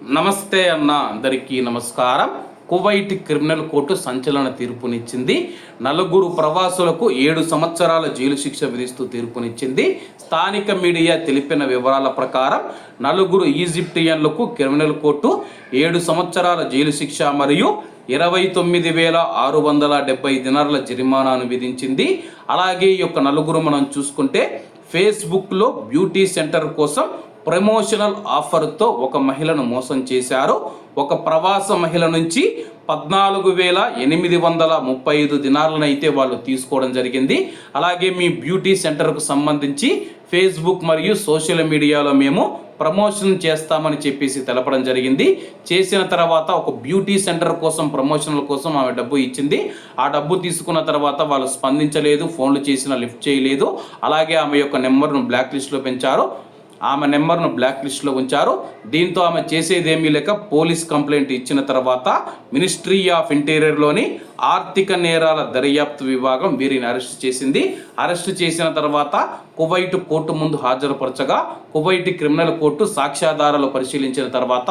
నమస్తే అన్న అందరికీ నమస్కారం. కువైట్ క్రిమినల్ కోర్టు సంచలన తీర్పునిచ్చింది. నలుగురు ప్రవాసులకు ఏడు సంవత్సరాల జైలు శిక్ష విధిస్తూ తీర్పునిచ్చింది. స్థానిక మీడియా తెలిపిన వివరాల ప్రకారం నలుగురు ఈజిప్టియన్లకు క్రిమినల్ కోర్టు ఏడు సంవత్సరాల జైలు శిక్ష మరియు ఇరవై తొమ్మిది వేల ఆరు వందల డెబ్బై దినార్ల జరిమానాను విధించింది. అలాగే ఈ యొక్క నలుగురు మనం చూసుకుంటే ఫేస్బుక్లో బ్యూటీ సెంటర్ కోసం ప్రమోషనల్ ఆఫర్తో ఒక మహిళను మోసం చేశారు. ఒక ప్రవాస మహిళ నుంచి పద్నాలుగు వేల ఎనిమిది వందల ముప్పై ఐదు దినాలను అయితే వాళ్ళు తీసుకోవడం జరిగింది. అలాగే మీ బ్యూటీ సెంటర్కు సంబంధించి ఫేస్బుక్ మరియు సోషల్ మీడియాలో మేము ప్రమోషన్ చేస్తామని చెప్పేసి తెలపడం జరిగింది. చేసిన తర్వాత ఒక బ్యూటీ సెంటర్ కోసం ప్రమోషన్ల కోసం ఆమె డబ్బు ఇచ్చింది. ఆ డబ్బు తీసుకున్న తర్వాత వాళ్ళు స్పందించలేదు ఫోన్లు చేసినా లిఫ్ట్ చేయలేదు. అలాగే ఆమె యొక్క నెంబర్ను బ్లాక్ లిస్ట్లో పెంచారు. ఆమె నెంబర్ను బ్లాక్ లిస్ట్లో ఉంచారు. దీంతో ఆమె చేసేదేమీ లేక పోలీస్ కంప్లైంట్ ఇచ్చిన తర్వాత మినిస్ట్రీ ఆఫ్ ఇంటీరియర్లోని ఆర్థిక నేరాల దర్యాప్తు విభాగం వీరిని అరెస్ట్ చేసింది. అరెస్ట్ చేసిన తర్వాత కువైట్ కోర్టు ముందు హాజరుపరచగా కువైట్ క్రిమినల్ కోర్టు సాక్ష్యాధారాలు పరిశీలించిన తర్వాత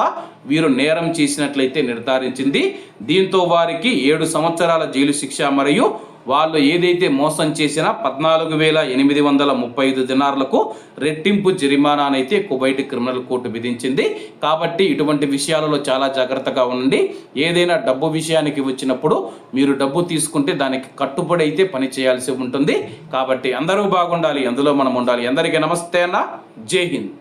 వీరు నేరం చేసినట్లయితే నిర్ధారించింది. దీంతో వారికి ఏడు సంవత్సరాల జైలు శిక్ష మరియు వాళ్ళు ఏదైతే మోసం చేసినా పద్నాలుగు వేల ఎనిమిది వందల ముప్పై ఐదు దినార్లకు రెట్టింపు జరిమానానైతే కువైట్ క్రిమినల్ కోర్టు విధించింది. కాబట్టి ఇటువంటి విషయాలలో చాలా జాగ్రత్తగా ఉండండి. ఏదైనా డబ్బు విషయానికి వచ్చినప్పుడు మీరు డబ్బు తీసుకుంటే దానికి కట్టుబడి అయితే పని చేయాల్సి ఉంటుంది. కాబట్టి అందరూ బాగుండాలి అందులో మనం ఉండాలి. అందరికీ నమస్తే అన్న. జై హింద్.